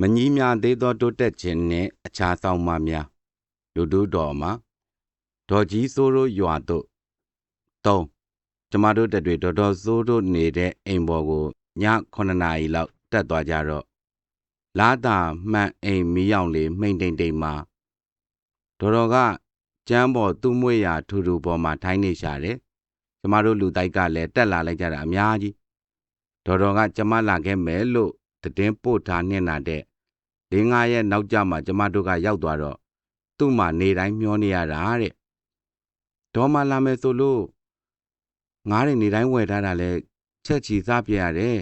မကြီးများသေးသောတိုးတက်ခြင်းနှင့်အခြားဆောင်မများလူတို့တော်မှာဒေါ်ကြီးစိုးတို့ရွာတို့၃ကျမတို့တက်တွေဒေါ်တော်စိုးတို့နေတဲ့အိမ်ပေါ်ကိုည9နာရီလောက်တက်သွားကြတော့လာတာမှန်အိမ်မီးရောင်လေးမှိန်တိမ်တိမ်မှာဒေါ်တော်ကကျမ်းပေါ်သူ့မွေရာထူထူပေါ်မှာထိုင်းနေရှာတယ်ကျမတို့လူတိုက်ကလည်းတက်လာလိုက်ကြတာအများကြီးဒေါ်တော်ကကျမလာခဲ့မယ်လို့ တည်င်းပို့ထားနေတာတဲ့၄၅ရက်နောက်ကြမှာကျမတို့ကရောက်သွားတော့သူ့မှာနေတိုင်းမျောနေရတာတဲ့ဒေါ်မလာမယ်ဆိုလို့ငားတွေနေတိုင်းဝယ်ထားတာလဲချက်ချီစားပြရတယ်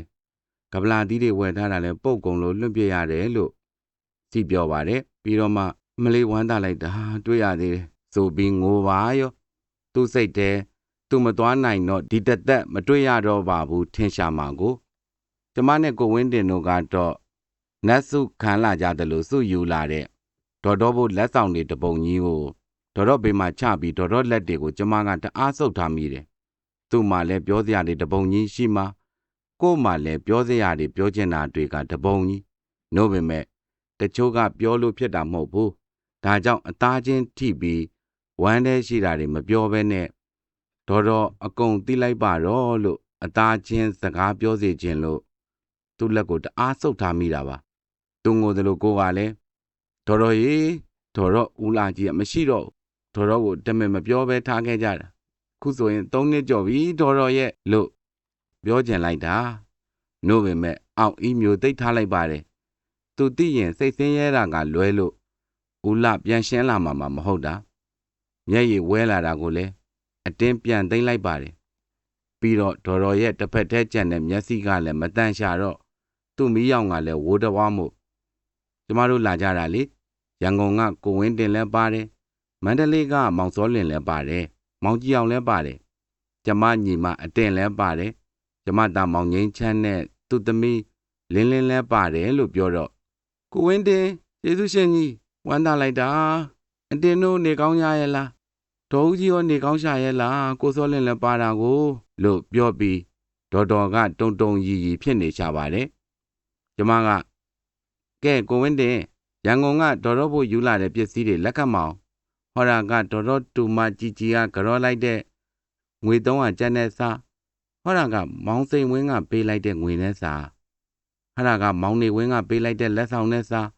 ကပလာသီးတွေဝယ်ထားတာလဲပုတ်ကုံလို့လွန့်ပြရတယ်လို့စီပြောပါတယ်ပြီးတော့မှမလေးဝမ်းသာလိုက်တာတွေ့ရသေးတယ်ဆိုပြီးငိုပါရောသူ့စိတ်ထဲသူမသွားနိုင်တော့ဒီတသက်မတွေ့ရတော့ပါဘူးထင်ရှားမှာကို ကျမနဲ့ကိုဝင်းတင်တို့ကတော့နတ်စုခံလာကြတယ်လို့စုယူလာတဲ့ဒေါ်တော်ဘို့လက်ဆောင်တွေတပုံကြီးကိုဒေါ်တော့ဘေးမှာချပြီးဒေါ်တော့လက်တွေကိုကျမကတအားဆုပ်ထားမိတယ်။သူ့မှာလည်းပြောစရာတွေတပုံကြီးရှိမှကို့မှာလည်းပြောစရာတွေပြောချင်တာတွေကတပုံကြီး။နို့ပေမဲ့တချို့ကပြောလို့ဖြစ်တာမဟုတ်ဘူး။ဒါကြောင့်အသားချင်းထိပြီးဝမ်းထဲရှိတာတွေမပြောဘဲနဲ့ဒေါ်တော့အကုန်သိလိုက်ပါတော့လို့အသားချင်းစကားပြောစေခြင်းလို့ သူ့လက်ကိုတအားဆုပ်ထားမိတာပါသူငိုတယ်လို့ကိုကလည်းဒေါ်တော်ရေဒေါ်တော့ဦးလာကြီးကမရှိတော့ဒေါ်တော့ကိုတမင်မပြောဘဲထားခဲ့ကြတာခုဆိုရင်၃နှစ်ကျော်ပြီဒေါ်တော်ရဲ့လို့ပြောကျင်လိုက်တာနို့ပေမဲ့အောက်အီးမျိုးတိတ်ထားလိုက်ပါတယ်သူသိရင်စိတ်ဆင်းရဲတာကလွဲလို့ဦးလာပြန်ရှင်းလာမှာမဟုတ်တာမျက်ရည်ဝဲလာတာကိုလည်းအတင်းပြန်သိမ့်လိုက်ပါတယ်ပြီးတော့ဒေါ်တော်ရဲ့တစ်ဖက်ထဲကျန်တဲ့မျက်စိကလည်းမတန့်ရှာတော့ သူ့မီးရောင်ကလည်းဝိုးတဝါမို့ကျမတို့လာကြတာလေရန်ကုန်ကကိုဝင်းတင်လည်းပါတယ်မန္တလေးကမောင်စောလင်လည်းပါတယ်မောင်ကြီးအောင်လည်းပါတယ်ကျမညီမအတင်လည်းပါတယ်ကျမသားမောင်ငိမ့်ချမ်းနဲ့သူ့သမီးလင်းလင်းလည်းပါတယ်လို့ပြောတော့ကိုဝင်းတင်ယေရှုရှင်ကြီးဝမ်းသာလိုက်တာအတင်တို့နေကောင်းကြရဲ့လားဒေါ်ဦးကြီးရောနေကောင်းရှာရဲ့လားကိုစောလင်လည်းပါတာကိုလို့ပြောပြီးဒေါ်တော်ကတုံတုံရီရီဖြစ်နေချပါတယ် ကျမကကဲကိုဝင်းတင်ရန်ကုန်ကဒေါ်တော့ဖို့ယူလာတဲ့ပစ္စည်းတွေလက်ခံမအောင်ဟောရာကဒေါ်တော့တူမကြီးကြီးကကြောလိုက်တဲ့ငွေ300ကျန်တဲ့စားဟောရာကမောင်စိန်ဝင်းကပေးလိုက်တဲ့ငွေနဲ့စားဟောရာကမောင်နေဝင်းကပေးလိုက်တဲ့လက်ဆောင်နဲ့စား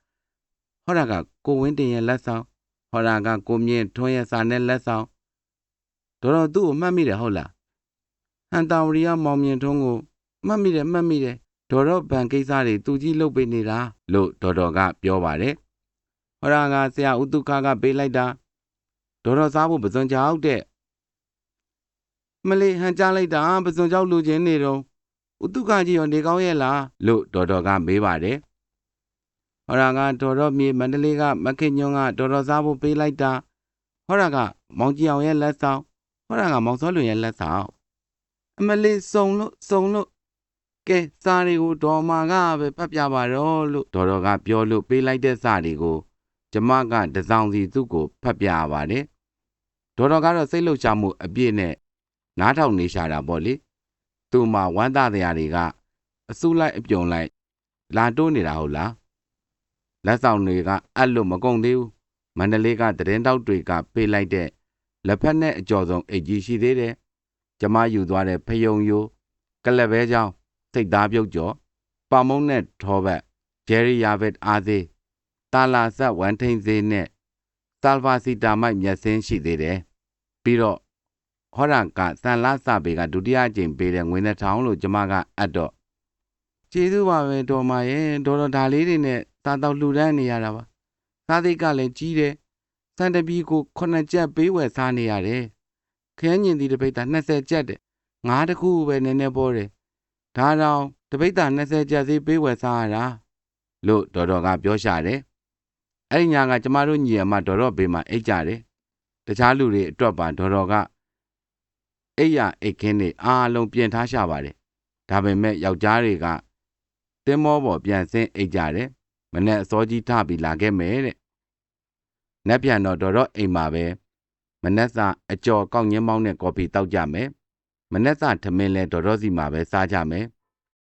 ဟောရာကကိုဝင်းတင်ရဲ့လက်ဆောင်ဟောရာကကိုမြင့်ထွန်းရဲ့စာနဲ့လက်ဆောင်ဒေါ်တော့သူ့ကိုမှတ်မိတယ်ဟုတ်လားဟန်တာဝရီယာမောင်မြင့်ထွန်းကိုမှတ်မိတယ်မှတ်မိတယ် ဒေါ်တော့ဗန်ကိစ္စတွေသူကြီးလုပ်ပေးနေတာလို့ဒေါ်တော်ကပြောပါတယ်ဟောရာကဆရာဥတုခကပေးလိုက်တာဒေါ်တော်စားဖို့ပစွန်ကြောက်တဲ့မလေးဟန်ကြားလိုက်တာပစွန်ကြောက်လူချင်းနေတော့ဥတုခကြီးရောနေကောင်းရဲ့လားလို့ဒေါ်တော်ကမေးပါတယ်ဟောရာကဒေါ်တော်မြေမန္တလေးကမခင်ညွန့်ကဒေါ်တော်စားဖို့ပေးလိုက်တာဟောရာကမောင်ကြီးအောင်ရဲ့လက်ဆောင်ဟောရာကမောင်စောလွင်ရဲ့လက်ဆောင်အမလေးစုံလို့စုံလို့ ကဲစာတွေကိုဒေါ်မာကပဲဖတ်ပြပါတော့လို့ဒေါ်တော်ကပြောလို့ပေးလိုက်တဲ့စာတွေကိုကျမကတစောင်းစီသူ့ကိုဖတ်ပြပါတယ်ဒေါ်တော်ကတော့စိတ်လှုပ်ရှားမှုအပြည့်နဲ့နားထောင်နေရှာတာပေါ့လေသူ့မှာဝမ်းသာတရားတွေကအစုလိုက်အပြုံလိုက်လာတိုးနေတာဟုတ်လားလက်ဆောင်တွေကအပ်လို့မကုန်သေးဘူးမန္တလေးကတရင်တောက်တွေကပေးလိုက်တဲ့လက်ဖက်နဲ့အကျော်ဆုံးအိတ်ကြီးရှိသေးတယ်ကျမယူသွားတဲ့ဖယုံယိုကလဘဲချောင်း စိတ်သားပြုတ်ကျော်ပါမုံနဲ့ထောဘတ်ဂျယ်ရီယာဗက်အားသေးတာလာဆက်ဝမ်ထိန်သေးနဲ့ဆာလ်ဗာစီတာမိုက်မျက်စင်းရှိသေးတယ်ပြီးတော့ဟောရကစံလာစပေကဒုတိယအကြိမ်ပေးတဲ့ငွေနဲ့ထောင်လို့ကျမကအပ်တော့ကျေးဇူးပါပဲတော်မရဲ့ဒေါ်တော်ဒါလေးတွေနဲ့သားတော့လှူဒန်းနေရတာပါသားသိကလည်းကြီးတယ်စံတပီကို9ကျပ်ပေးဝယ်စားနေရတယ်ခရမ်းညင်ဒီတပိတ်တာ20ကျပ်တဲ့ငါးတခုပဲနည်းနည်းပေါ်တယ် ဒါတော့တပိတ်တာ20ကျပ်စီပေးဝယ်စားရတာလို့ဒေါ်တော်ကပြောရှာတယ်အဲ့ဒီညကကျမတို့ညီအမဒေါ်တော်ဘေးမှာအိတ်ကြတယ်တခြားလူတွေအတွက်ပါဒေါ်တော်ကအိတ်ရအိတ်ခင်းတွေအားလုံးပြင်ထားရှာပါတယ်ဒါပေမဲ့ယောက်ျားတွေကတင်းမောပေါ်ပြန်ဆင်းအိတ်ကြတယ်မနဲ့အစောကြီးထပြီးလာခဲ့မယ်တဲ့နက်ပြန်တော့ဒေါ်တော်အိမ်မှာပဲမနက်စာအကျော်ကောက်ညင်းမောင်းနဲ့ကော်ဖီတောက်ကြမယ် မနက်စာထမင်းလဲဒေါ်တော်စီမှာပဲစားကြမယ်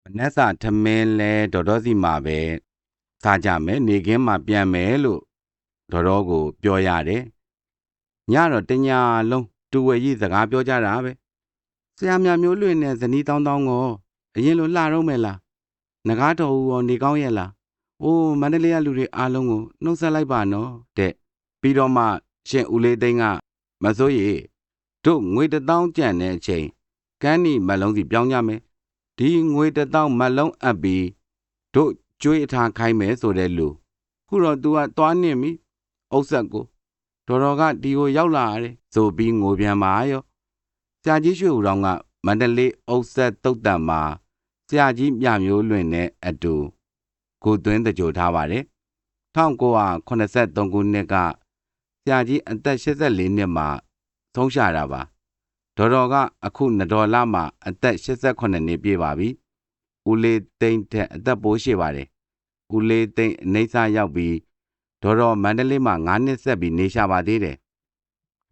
မနက်စာထမင်းလဲဒေါ်တော်စီမှာပဲစားကြမယ်နေခင်းမှာပြန်မယ်လို့ဒေါ်တော်ကိုပြောရတယ်ညတော့တညာလုံးတူဝဲကြီးစကားပြောကြတာပဲဆရာမြမျိုးလွင်နဲ့ဇနီးတောင်းတောင်းကိုအရင်လိုလှတော့မယ်လားငကားတော်ဦးရောနေကောင်းရဲ့လားအိုးမန္တလေးကလူတွေအားလုံးကိုနှုတ်ဆက်လိုက်ပါနော်တဲ့ပြီးတော့မှရှင်ဦးလေးသိန်းကမစိုးရီတို့ငွေတစ်တောင်းကြံတဲ့အချိန် ကန်းနီမက်လုံးစီပြောင်းကြမယ်ဒီငွေတစ်တောင်းမက်လုံးအပ်ပြီးတို့ကျွေးအထားခိုင်းမယ်ဆိုတဲ့လူခုတော့ तू ကသွားနေပြီအုပ်ဆက်ကိုဒေါ်တော်ကဒီကိုရောက်လာရတယ်ဆိုပြီးငိုပြန်ပါရောဆရာကြီးရွှေဦးတော်ကမန္တလေးအုပ်ဆက်တုတ်တံမှာဆရာကြီးမြမျိုးလွင်နဲ့အတူကိုသွင်းတကြိုထားပါတယ်1983ခုနှစ်ကဆရာကြီးအသက်84နှစ်မှာဆုံးရှာတာပါ ဒေါ်တော်ကအခုနဒေါ်လာမှာအသက်88နှစ်ပြည့်ပါပြီဦးလေးသိန်းထက်အသက်ပိုးရှိပါတယ်ဦးလေးသိန်းအနေဆာရောက်ပြီးဒေါ်တော်မန္တလေးမှာ9နှစ်ဆက်ပြီးနေရှာပါသေးတယ်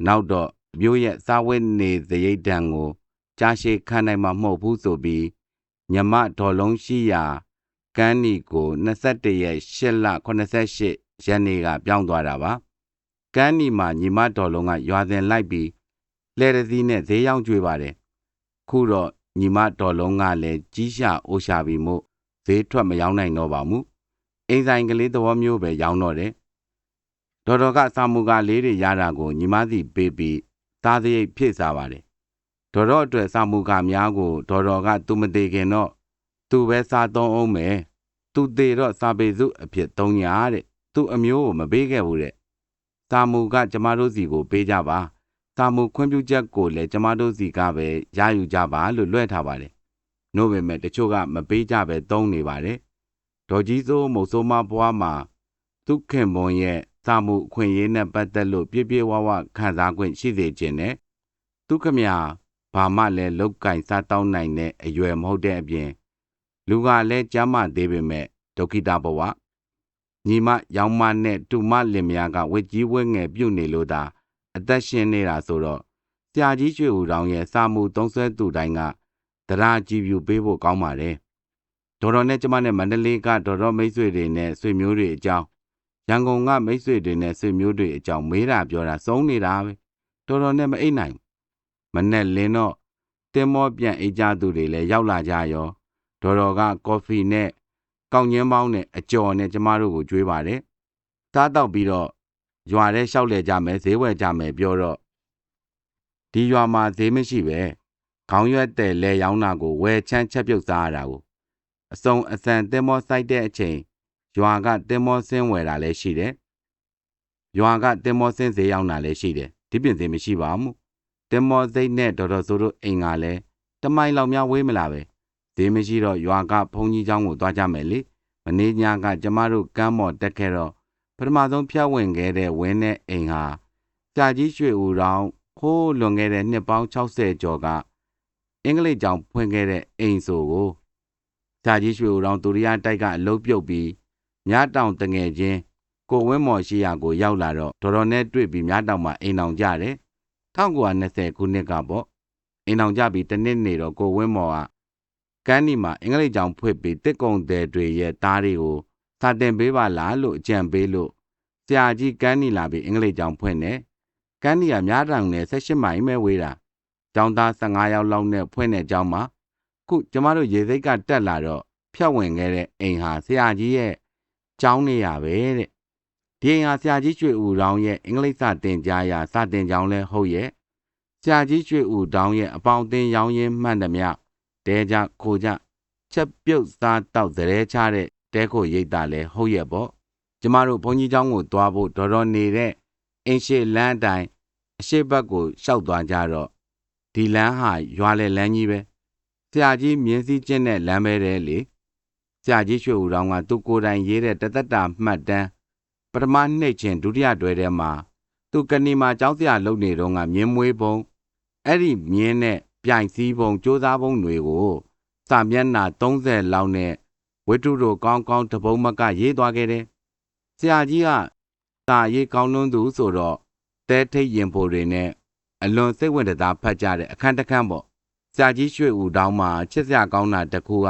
နောက်တော့မြို့ရဲ့စားဝတ်နေသရိတ်တံကိုကြားရှိခံနိုင်မှာမဟုတ်ဘူးဆိုပြီးညမဒေါ်လုံးရှိရာကန်းနီကို21ရက်8လ88ရက်နေ့ကပြောင်းသွားတာပါကန်းနီမှာညီမဒေါ်လုံးကရွာစဉ်လိုက်ပြီး လှဲရသီးနဲ့ဈေးရောက်ကြွေပါတယ်ခုတော့ညီမဒေါ်လုံးကလည်းကြီးရှာအိုရှာပြီးမို့ဈေးထွက်မရောင်းနိုင်တော့ပါဘူးအိမ်ဆိုင်ကလေးသဘောမျိုးပဲရောင်းတော့တယ်ဒေါ်တော်ကစာမူကလေးတွေရတာကိုညီမစီပေးပြီးသားစရိတ်ဖြည့်စားပါတယ်ဒေါ်တော်အတွက်စာမူကများကိုဒေါ်တော်ကသူမသေးခင်တော့သူပဲစားသုံးအောင်မယ်သူသေးတော့စာပေစုအဖြစ်သုံးညာတဲ့သူအမျိုးကိုမပေးခဲ့ဘူးတဲ့စာမူကကျမတို့စီကိုပေးကြပါ စာမူခွင့်ပြုချက်ကိုလည်းကျမတို့စီကပဲရယူကြပါလို့လွှဲထားပါတယ်နို့ပေမဲ့တချို့ကမပေးကြပဲသုံးနေပါတယ်ဒေါ်ကြီးစိုးမုတ်ဆိုးမဘွားမှာသူခင်ပွန်ရဲ့စာမှုအခွင့်အရေးနဲ့ပတ်သက်လို့ပြည့်ပြည့်ဝဝခံစား권ရှိစေခြင်းနဲ့သူခမဘာမှလည်းလောက်ကင်စားတောင်းနိုင်တဲ့အရွယ်မဟုတ်တဲ့အပြင် လူကလည်းကြမ်းမသေးပေမဲ့ဒုက္ခိတဘဝညီမရောင်မနဲ့တူမလင်မယားကဝက်ကြီးဝဲငယ်ပြုတ်နေလို့သာ အသက်ရှင်နေတာဆိုတော့ဆရာကြီးရွှေဦးတောင်ရဲ့စာမှုသုံးဆွဲသူတိုင်းကတရားကြည်ပြူပေးဖို့ကောင်းပါတယ်ဒေါ်တော်နဲ့ကျမနဲ့မန္တလေးကဒေါ်တော်မိတ်ဆွေတွေနဲ့ဆွေမျိုးတွေအကြောင်းရန်ကုန်ကမိတ်ဆွေတွေနဲ့ဆွေမျိုးတွေအကြောင်းမေးတာပြောတာစုံနေတာပဲတော်တော်နဲ့မအိပ်နိုင်မနဲ့လင်းတော့တင်မောပြန်အိတ်ကြသူတွေလည်းရောက်လာကြရောဒေါ်တော်ကကော်ဖီနဲ့ကောက်ညင်းပေါင်းနဲ့အကြော်နဲ့ကျမတို့ကိုကြွေးပါတယ်စားတော့ပြီးတော့ ရွာထဲလျှောက်လဲကြမယ်ဈေးဝယ်ကြမယ်ပြောတော့ဒီရွာမှာဈေးမရှိပဲခေါင်းရွက်တဲ့လဲရောင်းတာကိုဝယ်ချမ်းချက်ပြုတ်စားရတာကိုအစုံအစံတင်မောစိုက်တဲ့အချိန်ရွာကတင်မောဆင်းဝယ်တာလည်းရှိတယ်။ရွာကတင်မောဆင်းဈေးရောက်တာလည်းရှိတယ်။ဒီပြင်ဈေးမရှိပါဘူး။တင်မောစိတ်နဲ့ဒေါ်တော်ဆိုတို့အိမ်ကလည်းတမိုင်လောက်များဝေးမလားပဲ။ဈေးမရှိတော့ရွာကဘုံကြီးเจ้าကိုသွားကြမယ်လေ။မနေ့ညကကျမတို့ကမ်းမော်တက်ခဲ့တော့ ပထမဆုံးဖျက်ဝင်ခဲ့တဲ့ဝင်းနဲ့အိမ်ဟာကြာကြီးရွှေဦးတောင်ခိုးလွန်ခဲ့တဲ့နှစ်ပေါင်း60ကျော်ကအင်္ဂလိပ်ကျောင်းဖွင့်ခဲ့တဲ့အိမ်ဆိုကိုကြာကြီးရွှေဦးတောင်ဒုတိယတိုက်ကအလုတ်ပြုတ်ပြီးမြတောင်တငယ်ချင်းကိုဝင်းမော်ရှိရာကိုရောက်လာတော့ဒေါ်တော်နဲ့တွေ့ပြီးမြတောင်မှာအိမ်အောင်ကြတယ်1920ခုနှစ်ကပေါ့အိမ်အောင်ကြပြီးတနစ်နေတော့ကိုဝင်းမော်ကကန်းဒီမှာအင်္ဂလိပ်ကျောင်းဖွင့်ပြီးတစ်ကုံတဲ့တွေရဲ့သားတွေကို စာတင်ပေးပါလားလို့အကြံပေးလို့ဆရာကြီးကန်းဒီလာပြီးအင်္ဂလိပ်ကျောင်းဖွင့်တယ်ကန်းဒီကမြတောင်နဲ့18မိုင်ပဲဝေးတာကျောင်းသား15ယောက်လောက်နဲ့ဖွင့်တဲ့ကျောင်းမှာခုကျမတို့ရေစိတ်ကတက်လာတော့ဖြတ်ဝင်ခဲ့တဲ့အိမ်ဟာဆရာကြီးရဲ့ကျောင်းနေရပဲတဲ့ဒီအိမ်ဟာဆရာကြီးရွှေဦးတောင်းရဲ့အင်္ဂလိပ်စာသင်ကြားရာစာသင်ကျောင်းလဲဟုတ်ရဲ့ဆရာကြီးရွှေဦးတောင်းရဲ့အပေါင်းအသင်းရောင်းရင်းမှန်သမျှတဲကြခိုကြချက်ပြုတ်စားတောက်သရဲချတဲ့ တဲခိုရိတ်တာလဲဟုတ်ရဲ့ပေါ့ကျမတို့ဘုန်းကြီးကျောင်းကိုသွားဖို့ဒေါ်တော်နေတဲ့အင်းရှိလမ်းအတိုင်းအရှိဘက်ကိုရှောက်သွားကြတော့ဒီလမ်းဟာရွာလေလမ်းကြီးပဲဆရာကြီးမြင်းစည်းကျင်းတဲ့လမ်းပဲတဲ့လေဆရာကြီးရွှေဦးတောင်ကသူကိုယ်တိုင်ရေးတဲ့တသက်တာမှတ်တမ်းပထမနှိတ်ချင်းဒုတိယတွဲထဲမှာသူကဏီမှာကျောင်းဆရာလုပ်နေတော့ကမြင်းမွေးပုံအဲ့ဒီမြင်းနဲ့ပြိုင်စည်းပုံစ조사ပုံတွေကိုစာမျက်နှာ30လောက်နဲ့ ဝိတုတို့ကောင်းကောင်းတပုံမကရေးသွားခဲ့တယ်ဆရာကြီးကစာရေးကောင်းလွန်းသူဆိုတော့တဲထိတ်ရင်ဖို့တွေနဲ့အလွန်စိတ်ဝင်စားဖတ်ကြတဲ့အခန်းတစ်ခန်းပေါ့ဆရာကြီးရွှေဦးတောင်းမှာချစ်စရာကောင်းတာတခုက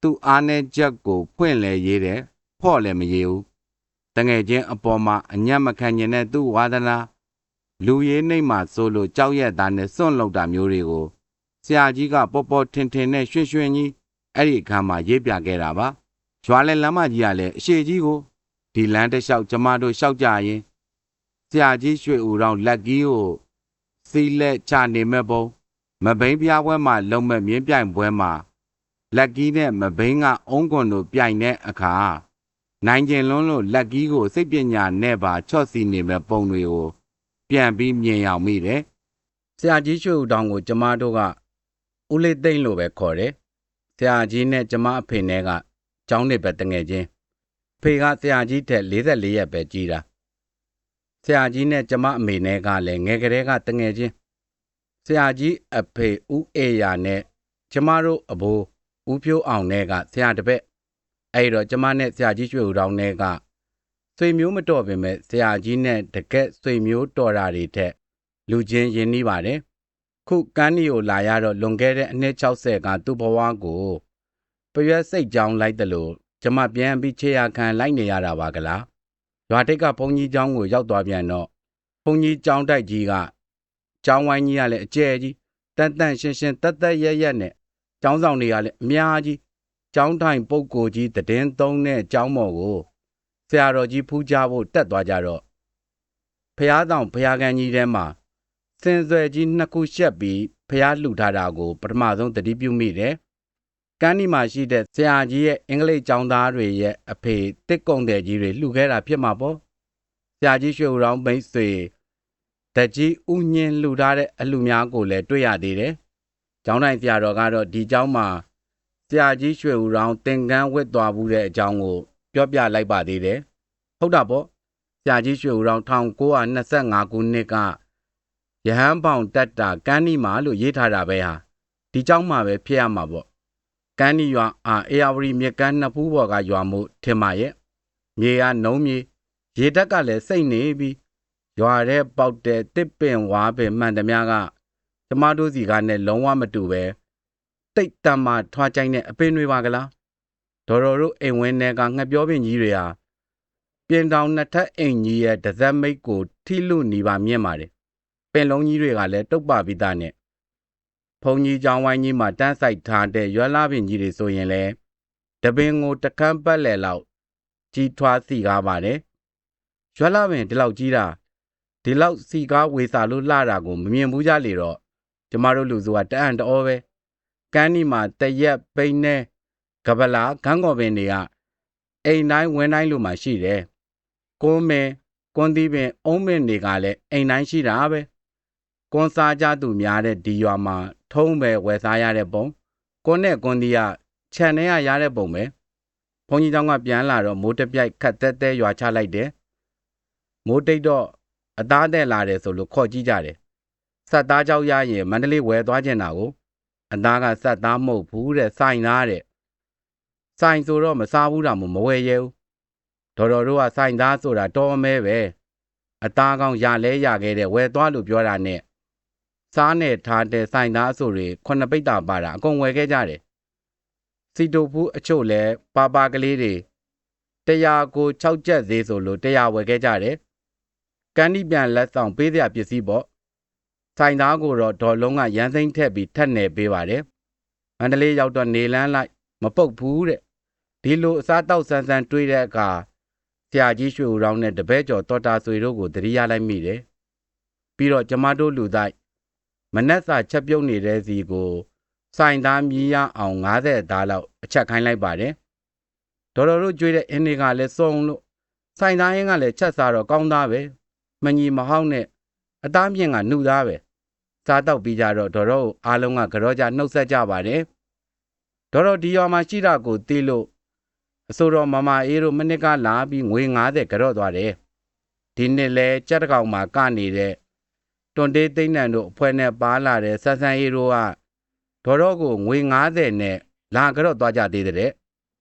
သူ့အားနဲ့ချက်ကိုဖွင့်လဲရေးတယ်ဖော့လည်းမရေဘူးတငယ်ချင်းအပေါ်မှာအညံ့မခံကျင်တဲ့သူ့ဝါဒနာလူရင်းနှိမ့်မှဆိုလို့ကြောက်ရက်သားနဲ့စွန့်လောက်တာမျိုးတွေကိုဆရာကြီးကပေါ်ပေါ်ထင်ထင်နဲ့ရွှင်ရွှင်ကြီး အဲ့ဒီအခါမှာရေးပြခဲ့တာပါရွာလဲလမ်းမကြီးကလည်းအရှိကြီးကိုဒီလမ်းတစ်လျှောက်ကျမတို့လျှောက်ကြရင်ဆရာကြီးရွှေဦးတော်လက်ကြီးကိုစီလက်ချနေမဲ့ပုံမဘိန်းပြားပွဲမှာလုံမဲ့မြင်းပြိုင်ပွဲမှာလက်ကြီးနဲ့မဘိန်းကအုံးကွန်တို့ပြိုင်တဲ့အခါနိုင်ကျင်လွန်းလို့လက်ကြီးကိုစိတ်ပညာနဲ့ပါချော့စီနေမဲ့ပုံတွေကိုပြန်ပြီးမြင်ရောက်မိတယ်ဆရာကြီးရွှေဦးတော်ကိုကျမတို့ကဦးလေးသိမ့်လို့ပဲခေါ်တယ် ဆရာကြီးနဲ့ကျမအဖေနဲ့ကကျောင်းနေပဲတငယ်ချင်းဖေကဆရာကြီးထက်44ရက်ပဲကြီးတာဆရာကြီးနဲ့ကျမအမေနဲ့ကလည်းငယ်ကလေးကတငယ်ချင်းဆရာကြီးအဖေဦးအေယာနဲ့ကျမတို့အဘိုးဦးဖြိုးအောင်နဲ့ကဆရာတပည့်အဲ့တော့ကျမနဲ့ဆရာကြီးရွှေဦးတော်နဲ့ကဆွေမျိုးမတော်ပင်မဲ့ဆရာကြီးနဲ့တကက်ဆွေမျိုးတော်တာတွေထက်လူချင်းရင်းနှီးပါတယ် ခုကန်းနီကိုလာရတော့လွန်ခဲ့တဲ့အနှစ်60ကသူ့ဘဝကိုပရွက်စိတ်ကြောင်းလိုက်တယ်လို့ကျမပြန်ပြီးခြေရခံလိုက်နေရတာပါကလားရွာတိတ်ကဘုံကြီးကျောင်းကိုရောက်သွားပြန်တော့ဘုံကြီးကျောင်းတိုက်ကြီးကကျောင်းဝိုင်းကြီးကလည်းအကျဲကြီးတန်တန်ရှင်းရှင်းတက်တက်ရက်ရက်နဲ့ကျောင်းဆောင်တွေကလည်းအများကြီးကျောင်းထိုင်ပုပ်ကိုကြီးတည်င်းသုံးတဲ့ကျောင်းမော်ကိုဆရာတော်ကြီးဖူးကြဖို့တက်သွားကြတော့ဖះတောင်ဖះကန်ကြီးထဲမှာ စင်ဆွယ်ကြီးနှစ်ခုရှက်ပြီးဖះလှူထားတာကို ပထမဆုံးတတိပြုမိတယ်ကန်းဒီမှာရှိတဲ့ဆရာကြီးရဲ့အင်္ဂလိပ်ကျောင်းသားတွေရဲ့အဖေတစ်ကုံတဲ့ကြီးတွေလှူခဲ့တာဖြစ်မှာပေါ့ဆရာကြီးရွှေဦးတော်မိတ်ဆွေတကြီးဥညင်းလှူထားတဲ့အလှများကိုလည်းတွေ့ရသေးတယ်ကျောင်းတိုင်းဆရာတော်ကတော့ဒီကျောင်းမှာဆရာကြီးရွှေဦးတော်သင်္ကန်းဝတ်သွားဘူးတဲ့အကြောင်းကိုပြောပြလိုက်ပါသေးတယ်ဟုတ်တာပေါ့ဆရာကြီးရွှေဦးတော်1925ခုနှစ်က ရဟန်းပေါင်တက်တာကန်းနီမာလို့ရေးထားတာပဲဟာဒီကျောင်းမှာပဲဖြစ်ရမှာပေါ့ကန်းနီရွာအာအေယာဝရီမြကန်းနှစ်ဖူးပေါ်ကရွာမှုထင်ပါရဲ့မြေကနုံးမြေရေတက်ကလည်းစိတ်နေပြီးရွာထဲပေါက်တဲ့တစ်ပင်ဝါပင်မှန်သမျှကကျမတို့စီကနဲ့လုံးဝမတူပဲတိတ်တမ်းမှထွားကြိုင်းတဲ့အပင်တွေပါကလားဒေါ်တော်တို့အိမ်ဝင်းထဲကငှက်ပြောပင်ကြီးတွေဟာပြင်တောင်နှစ်ထပ်အိမ်ကြီးရဲ့ဒဇက်မိတ်ကိုထိလူနေပါမြင့်ပါတယ် ပင်လုံးကြီးတွေကလည်း တုတ်ပပြီးသားနဲ့ဖုန်ကြီးကျောင်းဝိုင်းကြီးမှာတန်းဆိုင်ထားတဲ့ ရွက်လာပင်ကြီးတွေဆိုရင်လည်းတပင်ကိုတကန်းပတ်လည်လောက် ကြီးထွားစီကားပါတယ်ရွက်လာပင်ဒီလောက်ကြီးတာဒီလောက်စီကားဝေစာလို့လှတာကိုမမြင်ဘူးကြလေတော့ကျမတို့လူစုကတအံ့တော်ပဲကန်းဒီမှာတရက်ပိန်းနဲ့ကပလာခန်းကော်ပင်တွေကအိမ်တိုင်းဝင်းတိုင်းလိုမှရှိတယ်ကွန်းမင်ကွန်းသီးပင်အုံးမင်တွေကလည်းအိမ်တိုင်းရှိတာပဲ ကွန်းစားကြသူများတဲ့ဒီရွာမှာ ထုံးပဲဝယ်စားရတဲ့ပုံကွန်းနဲ့ကွန်းသီးကခြံထဲကရတဲ့ပုံပဲဘုန်းကြီးကျောင်းကပြန်လာတော့မိုးတပြိုက်ခတ်တဲတဲရွာချလိုက်တယ်မိုးတိတ်တော့အသားတဲ့လာတယ်ဆိုလို့ခေါ်ကြည့်ကြတယ်ဆက်သားကြောက်ရရင်မန္တလေးဝယ်သွားကျင်တာကိုအသားကဆက်သားမဟုတ်ဘူးတဲ့စိုင်သားတဲ့စိုင်ဆိုတော့မစားဘူးတာမမဝယ်ရဲဘူးဒေါ်တော်တို့ကစိုင်သားဆိုတာတော်မဲပဲအသားကောင်းရလဲရခဲ့တဲ့ဝယ်သွားလို့ပြောတာနဲ့ စားနဲ့ထားတဲ့စိုင်သားအဆိုတွေခုနှစ်ပိတ်တာပါတာအကုန်ဝယ်ခဲ့ကြတယ်စီတိုဖူးအချို့လဲပါပါကလေးတွေတရားကို6ချက်သေးဆိုလို့တရားဝယ်ခဲ့ကြတယ်ကန်းဒီပြန်လက်ဆောင်ပေးစရာပစ္စည်းပေါ့ဆိုင်သားကိုတော့ဒေါ်လုံးကရန်စိမ့်ထက်ပြီးထက်နယ်ပေးပါတယ်မန္တလေးရောက်တော့နေလန်းလိုက်မပုတ်ဘူးတဲ့ဒီလိုအစားတောက်ဆန်းဆန်းတွေးတဲ့အခါဆရာကြီးရွှေဦးရောင်းနဲ့တပည့်ကျော်တော်တာဆွေတို့ကိုတတိယလိုက်မိတယ်ပြီးတော့ကျမတို့လူသား မနက်စာချက်ပြုတ်နေတဲ့စီကိုဆိုင်သားမြည်ရအောင်90သားလောက်အချက်ခိုင်းလိုက်ပါတယ်ဒေါ်တော်တို့ကြွေးတဲ့အင်းတွေကလည်းစုံလို့ဆိုင်သားရင်းကလည်းချက်စားတော့ကောင်းသားပဲမညီမဟောက်နဲ့အသားမြင့်ကနှုသားပဲစားတော့ပြီးကြတော့ဒေါ်တော်အားလုံးကကြောကြနှုတ်ဆက်ကြပါတယ်ဒေါ်တော်ဒီရွာမှာရှိတာကိုသိလို့အဆိုတော်မမအေးတို့မနစ်ကလာပြီးငွေ90ကြော့သွားတယ်ဒီနှစ်လဲကြက်တကောင်မှာကနေတဲ့ တွန်တေးသိန်းနံတို့အဖွဲ့နဲ့ပါလာတဲ့ဆဆန်အေးတို့ကဒေါ်တော်ကိုငွေ90နဲ့လာကြော့သွားကြသေးတဲ့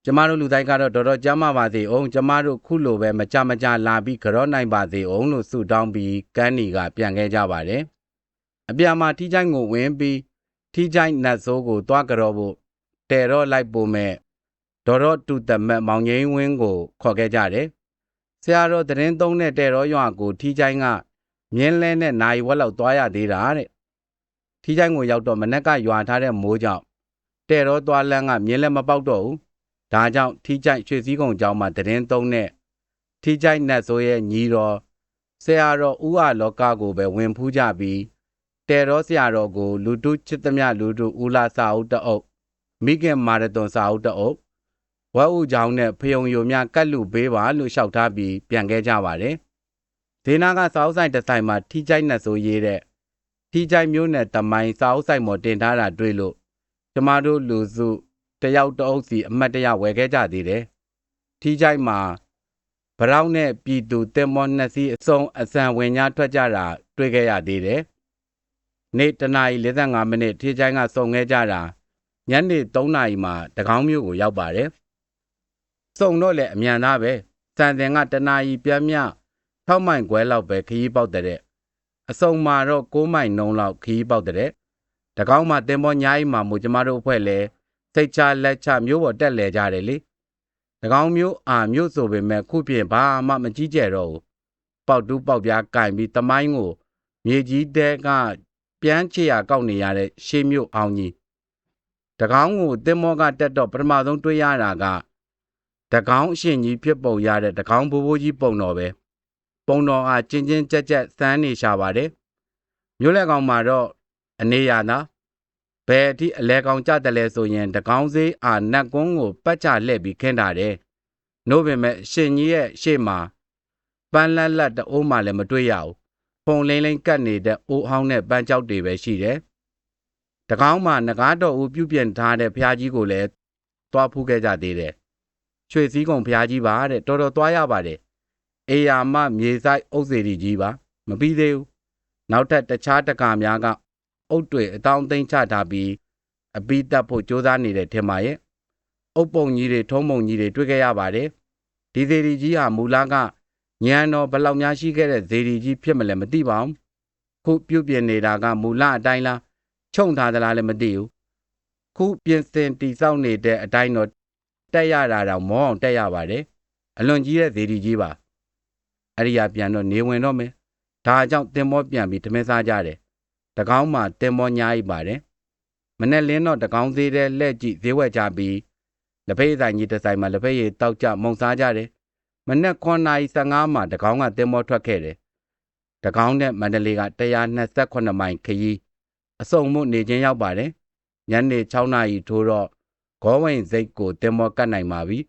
ကျမတို့လူတိုင်းကတော့တော်တော်ကြမ်းမပါစေအောင်ကျမတို့ခုလိုပဲမကြမကြလာပြီးကြော့နိုင်ပါစေအောင်လို့ဆုတောင်းပြီးကန်းနီကပြန်ခဲ့ကြပါတယ်အပြာမှာထီးချိုင်းကိုဝင်ပြီးထီးချိုင်းနတ်ဆိုးကိုသွားကြော့ဖို့တဲတော့လိုက်ပို့မဲ့ဒေါ်တော့တူတမက်မောင်ငိမ့်ဝင်းကိုခေါ်ခဲ့ကြတယ်ဆရာတော်သတရင်သုံးတဲ့တဲ့တော်ရွာကိုထီချိုင်းက မြင်းလဲနဲ့နိုင်ဝက်လောက်သွားရသေးတာတဲ့ထီချိုင်းကိုရောက်တော့မနက်ကရွာထားတဲ့မိုးကြောင့်တဲ့တော်သွားလန်းကမြင်းလဲမပေါက်တော့ဘူးဒါကြောင့်ထီချိုင်းရွှေစည်းကုံကျောင်းမှာသတရင်သုံးတဲ့ထီချိုင်းနတ်ဆိုရဲ့ညီတော်ဆရာတော်ဦးအလောကကိုပဲဝင်ဖူးကြပြီးတဲ့တော်ဆရာတော်ကို လူတုချစ်သမျှလူတုဦးလာစာအုပ်တအုပ်မိခင်မာရသွန်စာအုပ်တအုပ်ဝက်ဥချောင်းနဲ့ဖယုံယိုများကတ်လူပေးပါလို့လျှောက်ထားပြီးပြန်ခဲ့ကြပါတယ်။ ဒေနာကစာအုပ်ဆိုင်တစ်ဆိုင်မှာထီချိုက်နဲ့ဆိုရေးတဲ့ထီချိုက်မျိုးနဲ့တမိုင်းစာအုပ်ဆိုင်ပေါ်တင်ထားတာတွေ့လို့ကျမတို့လူစုတယောက်တအုပ်စီအမတ်တရဝယ်ခဲ့ကြသေးတယ်။ထီချိုက်မှာဗရောက်နဲ့ပြည်သူတင်မောနှစ်စီးအစုံအစံဝင်ညာထွက်ကြတာတွေ့ခဲ့ရသေးတယ်။နေ့တနာရီ45မိနစ်ထီချိုက်ကစုံခဲ့ကြတာညနေ3နာရီမှာတကောင်းမျိုးကိုရောက်ပါတယ်။စုံတော့လေအမြန်သားပဲစံတင်ကတနာရီပြမ်းမြ 6မိုင်ခွဲလောက်ပဲခရီးပေါက်တဲ့အစုံမှာတော့6မိုင်နှုံးလောက်ခရီးပေါက်တဲ့တကောင်းမှာတင်ပေါ်ညားကြီးမှာမူကျမတို့အဖွဲ့လဲစိတ်ချလက်ချမျိုးပေါ်တက်လဲကြတယ်လေတကောင်းမျိုးအာမျိုးဆိုပေမဲ့ခုပြင်ဘာမှမကြီးကျယ်တော့ဘူးပေါက်တူးပေါက်ပြားကင်ပြီးတမိုင်းကိုမြေကြီးတဲကပြန်းချေရကောက်နေရတဲ့ရှေးမျိုးအောင်ကြီးတကောင်းကိုတင်မောကတက်တော့ပထမဆုံးတွေ့ရတာကတကောင်းအရှင်ကြီးဖြစ်ပုံရတဲ့တကောင်းဘိုးဘိုးကြီးပုံတော်ပဲ ပုံတော်အားကျင်းချင်းကြက်ကြက်စမ်းနေရှာပါတယ်မြို့လက်ကောင်မှာတော့အနေရနာဘယ်အထိအလဲကောင်ကြတယ်လဲဆိုရင်တကောင်းစေးအာနတ်ကွန်းကိုပတ်ချလှည့်ပြီးခင်းတာတယ်နို့ပင်မဲ့အရှင်ကြီးရဲ့ရှေ့မှာပန်းလက်လက်တအိုးမှလည်းမတွေ့ရဘူးပုံလိမ့်လိမ့်ကတ်နေတဲ့အိုးဟောင်းနဲ့ပန်းကြောက်တွေပဲရှိတယ်တကောင်းမှာငကားတော်ဦးပြုတ်ပြင်ထားတဲ့ဖျားကြီးကိုလည်းသွားဖူးခဲ့ကြသေးတယ်ရွှေစည်းကုံဖျားကြီးပါတဲ့တော်တော်သွားရပါတယ် အေယာမမြေဆိုင်အုပ်စေတီကြီးပါမပြီးသေးဘူးနောက်ထပ်တခြားတကာများကအုတ်တွေအတောင်းသိမ်းချထားပြီးအပိတက်ဖို့ကြိုးစားနေတဲ့ထင်ပါရဲ့အုတ်ပုံကြီးတွေထုံးပုံကြီးတွေတွေ့ခဲ့ရပါတယ်ဒီစေတီကြီးဟာမူလကညံတော်ဘယ်လောက်များရှိခဲ့တဲ့စေတီကြီးဖြစ်မလဲမသိပါဘူးခုပြုတ်ပြင်နေတာကမူလအတိုင်းလားခြုံထားသလားလည်းမသိဘူးခုပြင်စင်တိဆောက်နေတဲ့အတိုင်းတော့တက်ရတာတော့မောအောင်တက်ရပါတယ်အလွန်ကြီးတဲ့ဇေဒီကြီးပါ အရိယာပြန်တော့နေဝင်တော့မယ်ဒါကြောင့်တင်မောပြန်ပြီးထမင်းစားကြတယ်တကောင်းမှတင်မောညားကြီးပါတယ်မနဲ့လင်းတော့တကောင်းသေးတဲ့လက်ကြည့်ဈေးဝယ်ကြပြီးလက်ဖေးဆိုင်ကြီးတစ်ဆိုင်မှာလက်ဖေးရည်တောက်ကြမုံစားကြတယ်မနဲ့9:15မှာတကောင်းကတင်မောထွက်ခဲ့တယ်တကောင်းနဲ့မန္တလေးက128မိုင်ခရီးအစုံမှုနေချင်းရောက်ပါတယ်ညနေ6နာရီထိုးတော့ဂောဝင်စိတ်ကိုတင်မောကတ်နိုင်ပါပြီ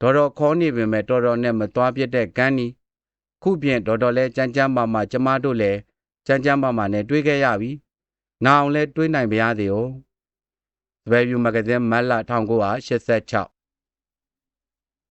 တော်တော်ခေါ်နေပေမဲ့တော်တော်နဲ့မသွားပြစ်တဲ့ကန်းနီခုပြင်တော်တော်လဲကြမ်းကြမ်းမာမာကျမတို့လဲကြမ်းကြမ်းမာမာနဲ့တွေးခဲ့ရပြီနာအောင်လဲတွေးနိုင်ပါရသေး哦စပယ်ဗျူမဂဇင်းမတ်လ1986